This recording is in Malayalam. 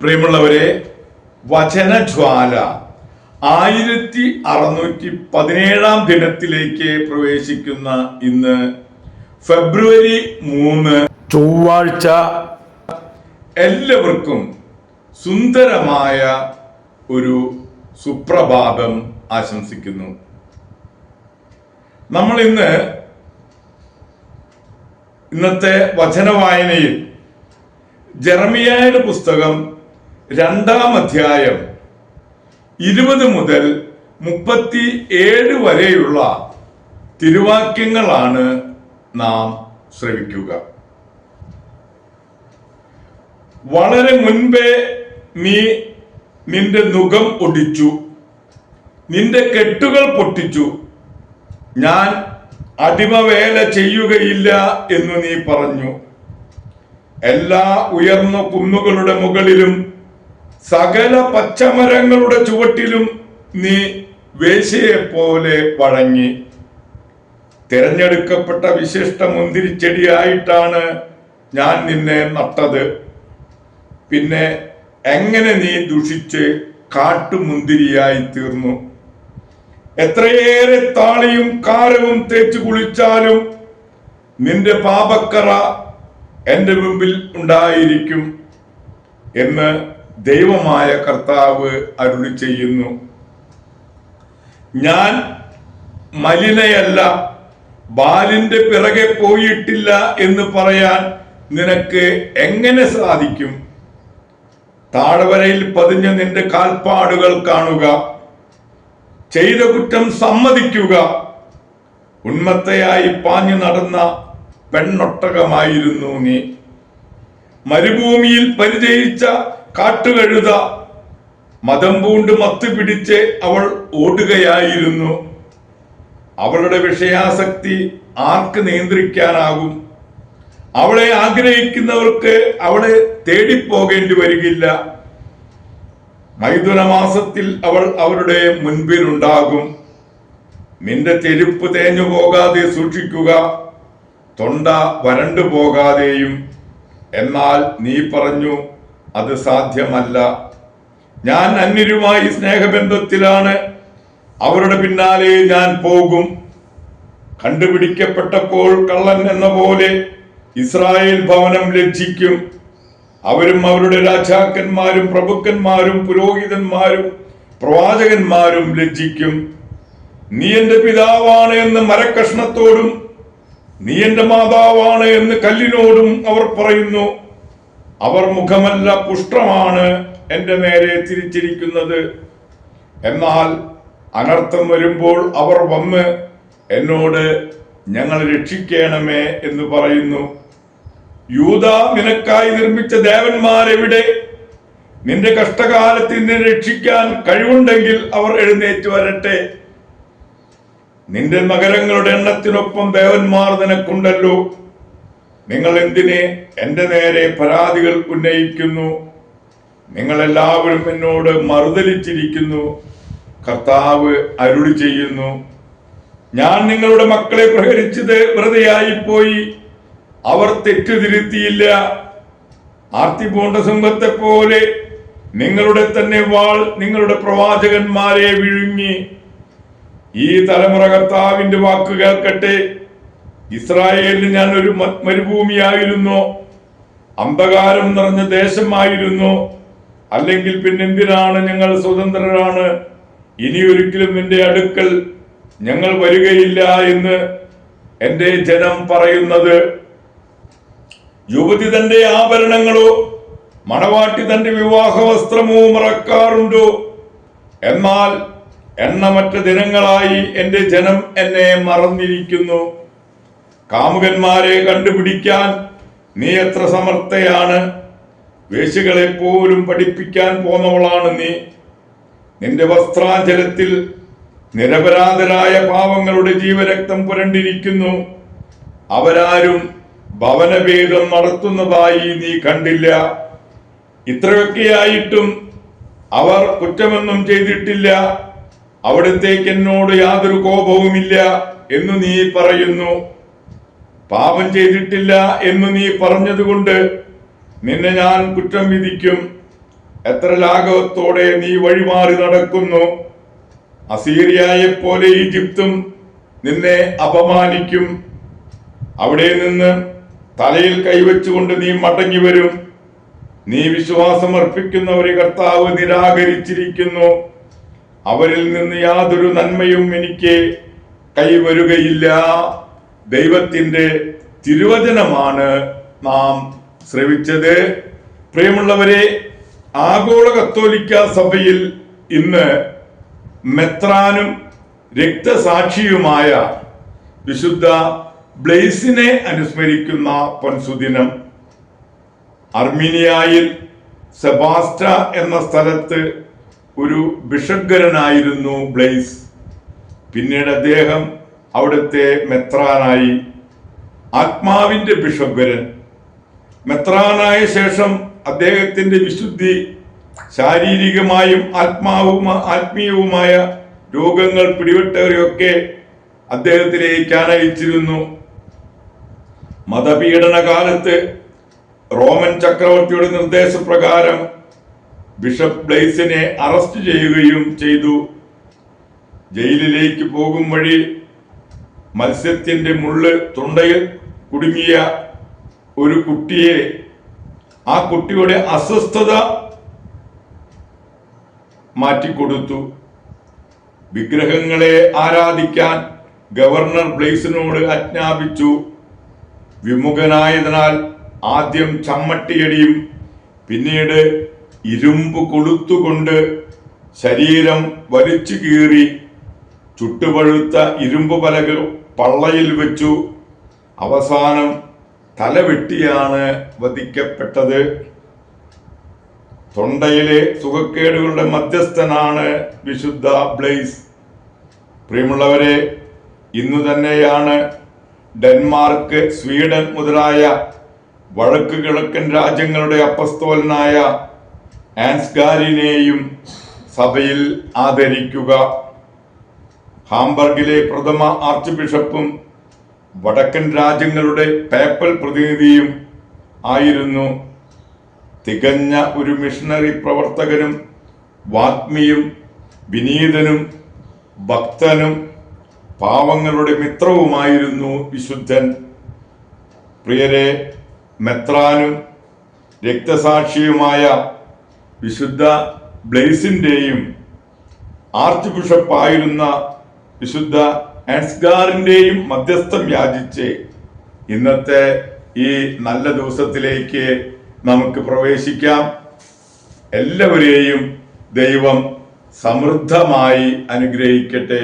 പ്രിയമുള്ളവരെ വചനജ്വാല ആയിരത്തി അറുന്നൂറ്റി പതിനേഴാം ദിനത്തിലേക്ക് പ്രവേശിക്കുന്ന ഇന്ന് ഫെബ്രുവരി മൂന്ന്. ചൊവ്വാഴ്ച എല്ലാവർക്കും സുന്ദരമായ ഒരു സുപ്രഭാതം ആശംസിക്കുന്നു. നമ്മൾ ഇന്ന് ഇന്നത്തെ വചന വായനയിൽ ജെറമിയായുടെ പുസ്തകം രണ്ടാം അധ്യായം ഇരുപത് മുതൽ മുപ്പത്തി ഏഴ് വരെയുള്ള തിരുവാക്യങ്ങളാണ് നാം ശ്രവിക്കുക. വളരെ മുൻപേ നീ നിന്റെ നുഖം ഒടിച്ചു നിന്റെ കെട്ടുകൾ പൊട്ടിച്ചു ഞാൻ അടിമവേല ചെയ്യുകയില്ല എന്ന് നീ പറഞ്ഞു. എല്ലാ ഉയർന്ന കുന്നുകളുടെ മുകളിലും സകല പച്ചമരങ്ങളുടെ ചുവട്ടിലും നീ വേശയെ പോലെ വഴങ്ങി. തിരഞ്ഞെടുക്കപ്പെട്ട വിശിഷ്ട മുന്തിരിച്ചെടിയായിട്ടാണ് ഞാൻ നിന്നെ നട്ടത്. പിന്നെ എങ്ങനെ നീ ദുഷിച്ച് കാട്ടുമുന്തിരിയായി തീർന്നു? എത്രയേറെ താളിയും കാരവും തേച്ചു കുളിച്ചാലും നിന്റെ പാപക്കറ എന്റെ മുമ്പിൽ ഉണ്ടായിരിക്കും എന്ന് ദൈവമായ കർത്താവ് അരുളി ചെയ്യുന്നു. ഞാൻ മലിനയല്ല ബാലിന്റെ പിറകെ പോയിട്ടില്ല എന്ന് പറയാൻ നിനക്ക് എങ്ങനെ സാധിക്കും? താഴ്വരയിൽ പതിഞ്ഞ നിന്റെ കാൽപ്പാടുകൾ കാണുക ചെയ്ത കുറ്റം സമ്മതിക്കുക. ഉന്മത്തയായി പാഞ്ഞു നടന്ന പെണ്ണൊട്ടകമായിരുന്നു നീ. മരുഭൂമിയിൽ പരിചയിച്ച കാട്ടുകഴുത മതം പൂണ്ട് മത്ത് പിടിച്ച് അവൾ ഓടുകയായിരുന്നു. അവളുടെ വിഷയാസക്തി ആർക്ക് നിയന്ത്രിക്കാനാകും? അവളെ ആഗ്രഹിക്കുന്നവർക്ക് അവളെ തേടിപ്പോകേണ്ടി വരികില്ല. മൈഥുന മാസത്തിൽ അവൾ അവരുടെ മുൻപിലുണ്ടാകും. നിന്റെ ചെരുപ്പ് തേഞ്ഞു പോകാതെ സൂക്ഷിക്കുക തൊണ്ട വരണ്ടു പോകാതെയും. എന്നാൽ നീ പറഞ്ഞു അത് സാധ്യമല്ല. ഞാൻ അന്യരുമായി സ്നേഹബന്ധത്തിലാണ്. അവരുടെ പിന്നാലെ ഞാൻ പോകും. കണ്ടുപിടിക്കപ്പെട്ടപ്പോൾ കള്ളൻ എന്ന പോലെ ഇസ്രായേൽ ഭവനം ലജ്ജിക്കും. അവരും അവരുടെ രാജാക്കന്മാരും പ്രഭുക്കന്മാരും പുരോഹിതന്മാരും പ്രവാചകന്മാരും ലജ്ജിക്കും. നീ എന്റെ പിതാവാണ് എന്ന് മരക്കഷ്ണത്തോടും നീ എന്റെ മാതാവാണ് എന്ന് കല്ലിനോടും അവർ പറയുന്നു. അവർ മുഖമല്ല പുഷ്ടമാണ് എന്റെ നേരെ തിരിച്ചിരിക്കുന്നത്. എന്നാൽ അനർത്ഥം വരുമ്പോൾ അവർ വന്ന് എന്നോട് ഞങ്ങൾ രക്ഷിക്കണമേ എന്ന് പറയുന്നു. യൂത നിനക്കായി നിർമ്മിച്ച ദേവന്മാരെവിടെ? നിന്റെ കഷ്ടകാലത്ത് നിന്നെ രക്ഷിക്കാൻ കഴിവുണ്ടെങ്കിൽ അവർ എഴുന്നേറ്റ് വരട്ടെ. നിന്റെ നഗരങ്ങളുടെ എണ്ണത്തിനൊപ്പം ദേവന്മാർ നിനക്കുണ്ടല്ലോ. നിങ്ങൾ എന്തിനെ എന്റെ നേരെ പരാതികൾ ഉന്നയിക്കുന്നു? നിങ്ങൾ എല്ലാവരും എന്നോട് മറുതലിച്ചിരിക്കുന്നു. കർത്താവ് അരുളി ചെയ്യുന്നു. ഞാൻ നിങ്ങളുടെ മക്കളെ പ്രഹരിച്ചത് വെറുതെയായിപ്പോയി. അവർ തെറ്റുതിരുത്തിയില്ല. ആർത്തിപൂണ്ട സിംഹത്തെ പോലെ നിങ്ങളുടെ തന്നെ വാൾ നിങ്ങളുടെ പ്രവാചകന്മാരെ വിഴുങ്ങി. ഈ തലമുറ കർത്താവിന്റെ വാക്ക് കേൾക്കട്ടെ. ഇസ്രായേലിന് ഞാൻ ഒരു മരുഭൂമിയായിരുന്നു. അന്ധകാരം നിറഞ്ഞ ദേശമായിരുന്നു. അല്ലെങ്കിൽ പിന്നെന്തിനാണ് ഞങ്ങൾ സ്വതന്ത്രരാണ്? ഇനി ഒരിക്കലും നിന്റെ അടുക്കൽ ഞങ്ങൾ വരികയില്ല എന്ന് എന്റെ ജനം പറയുന്നത്. യുവതി തന്റെ ആഭരണങ്ങളോ മണവാട്ടി തന്റെ വിവാഹ വസ്ത്രമോ മറക്കാറുണ്ടോ? എന്നാൽ എണ്ണമറ്റ ദിനങ്ങളായി എന്റെ ജനം എന്നെ മറന്നിരിക്കുന്നു. കാമുകന്മാരെ കണ്ടുപിടിക്കാൻ നീ എത്ര സമർത്ഥയാണ്? വേശികളെ പോലും പഠിപ്പിക്കാൻ പോന്നവളാണ് നീ. നിന്റെ വസ്ത്രാചലത്തിൽ നിരപരാധരായ പാവങ്ങളുടെ ജീവരക്തം പുരണ്ടിരിക്കുന്നു. അവരാരും ഭവനഭേദം നടത്തുന്നതായി നീ കണ്ടില്ല. ഇത്രയൊക്കെയായിട്ടും അവർ കുറ്റമൊന്നും ചെയ്തിട്ടില്ല. അവിടത്തേക്ക് എന്നോട് യാതൊരു കോപവുമില്ല എന്ന് നീ പറയുന്നു. പാപം ചെയ്തിട്ടില്ല എന്ന് നീ പറഞ്ഞതുകൊണ്ട് നിന്നെ ഞാൻ കുറ്റം വിധിക്കും. എത്ര ലാഘവത്തോടെ നീ വഴിമാറി നടക്കുന്നു. അസീറിയായെ പോലെ ഈജിപ്തും നിന്നെ അപമാനിക്കും. അവിടെ നിന്ന് തലയിൽ കൈവച്ചുകൊണ്ട് നീ മടങ്ങി വരും. നീ വിശ്വാസം ഒരു കർത്താവ് നിരാകരിച്ചിരിക്കുന്നു. അവരിൽ നിന്ന് യാതൊരു നന്മയും എനിക്ക് കൈവരുകയില്ല. ദൈവത്തിന്റെ തിരുവചനമാണ് നാം ശ്രവിച്ചത്. പ്രിയമുള്ളവരെ ആഗോള കത്തോലിക്ക സഭയിൽ ഇന്ന് മെത്രാനും രക്തസാക്ഷിയുമായ വിശുദ്ധ ബ്ലെയ്സിനെ അനുസ്മരിക്കുന്ന പൊൻസുദിനം അർമീനിയായിൽ സെബാസ്റ്റ എന്ന സ്ഥലത്ത് ഒരു ബിഷഗ്വരനായിരുന്നു ബ്ലെയ്സ് പിന്നീട് അദ്ദേഹം അവിടുത്തെ മെത്രാനായി ആത്മാവിന്റെ ബിഷപ്പര് മെത്രാനായ ശേഷം അദ്ദേഹത്തിന്റെ വിശുദ്ധി ശാരീരികമായും ആത്മാവും ആത്മീയവുമായ രോഗങ്ങൾ പിടിപെട്ടവരെയൊക്കെ അദ്ദേഹത്തിലേക്ക് അനയിച്ചിരുന്നു മതപീഡന കാലത്ത് റോമൻ ചക്രവർത്തിയുടെ നിർദ്ദേശപ്രകാരം ബിഷപ്പ് ബ്ലൈസിനെ അറസ്റ്റ് ചെയ്യുകയും ചെയ്തു. ജയിലിലേക്ക് പോകും വഴി മത്സ്യത്തിന്റെ മുള്ള് തൊണ്ടയിൽ കുടുങ്ങിയ ഒരു കുട്ടിയെ ആ കുട്ടിയുടെ അസ്വസ്ഥത മാറ്റിക്കൊടുത്തു. വിഗ്രഹങ്ങളെ ആരാധിക്കാൻ ഗവർണർ ബ്ലെയ്സിനോട് ആജ്ഞാപിച്ചു. വിമുഖനായതിനാൽ ആദ്യം ചമ്മട്ടിയടിയും പിന്നീട് ഇരുമ്പ് കൊളുത്തുകൊണ്ട് ശരീരം വലിച്ചു കീറി. ചുട്ടുപഴുത്ത ഇരുമ്പ് പലകൾ പള്ളയിൽ വെച്ചു. അവസാനം തലവെട്ടിയാണ് വധിക്കപ്പെട്ടത്. തൊണ്ടയിലെ സുഖക്കേടുകളുടെ മധ്യസ്ഥനാണ് വിശുദ്ധ ബ്ലെയ്സ് പ്രിയമുള്ളവരെ ഇന്നു തന്നെയാണ് ഡെൻമാർക്ക് സ്വീഡൻ മുതലായ വടക്ക് കിഴക്കൻ രാജ്യങ്ങളുടെ അപ്പസ്തോലനായ ആൻസ്കാരിനെയും സഭയിൽ ആദരിക്കുക. ഹാംബർഗിലെ പ്രഥമ ആർച്ച് ബിഷപ്പും വടക്കൻ രാജ്യങ്ങളുടെ പേപ്പൽ പ്രതിനിധിയും ആയിരുന്നു. തികഞ്ഞ ഒരു മിഷണറി പ്രവർത്തകനും വാത്മിയും വിനീതനും ഭക്തനും പാവങ്ങളുടെ മിത്രവുമായിരുന്നു വിശുദ്ധൻ. പ്രിയരെ മെത്രാനും രക്തസാക്ഷിയുമായ വിശുദ്ധ ബ്ലെയ്സിന്റെയും ആർച്ച് ബിഷപ്പായിരുന്ന വിശുദ്ധ ആൻസ്ഗാറിന്റെയും മധ്യസ്ഥം യാചിച്ച് ഇന്നത്തെ ഈ നല്ല ദിവസത്തിലേക്ക് നമുക്ക് പ്രവേശിക്കാം. എല്ലാവരെയും ദൈവം സമൃദ്ധമായി അനുഗ്രഹിക്കട്ടെ.